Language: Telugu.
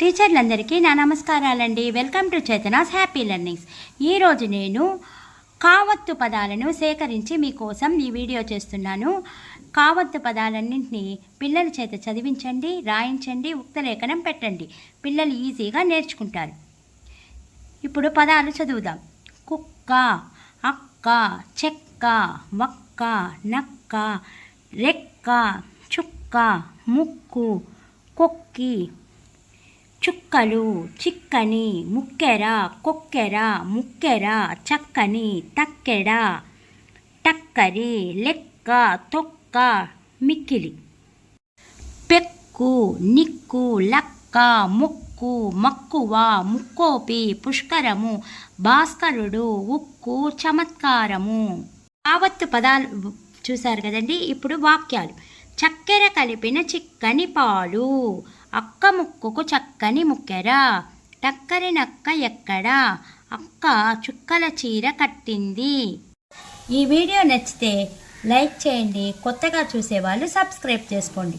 టీచర్లందరికీ నా నమస్కారాలండి. Welcome to Chetana's happy learnings. ఈరోజు నేను కావత్తు పదాలను సేకరించి మీకోసం ఈ వీడియో చేస్తున్నాను. కావత్తు పదాలన్నింటినీ పిల్లల చేత చదివించండి రాయించండి ఉక్తలేఖనం పెట్టండి. పిల్లలు ఈజీగా నేర్చుకుంటారు. ఇప్పుడు పదాలు చదువుదాం. కుక్క అక్క చెక్క వక్క నక్క రెక్క చుక్క ముక్కు కొక్కి చుక్కలు చిక్కని ముక్కెర కొక్కెర ముక్కెర చక్కని తక్కెడ టక్కరి లెక్క తొక్క మిక్కిలి. పెక్కు నిక్కు లక్క ముక్కు మక్కువ ముక్కోపి పుష్కరము భాస్కరుడు ఉక్కు చమత్కారము. ఆవత్తు పదాలు చూశారు కదండి? ఇప్పుడు వాక్యాలు. చక్కెర కలిపిన చిక్కని పాలు. ముక్కుకు చక్కని ముక్కెర. టక్కరి నక్క ఎక్కడ? అక్క చుక్కల చీర కట్టింది. ఈ వీడియో నచ్చితే లైక్ చేయండి కొత్తగా చూసేవాళ్ళు సబ్స్క్రైబ్ చేసుకోండి.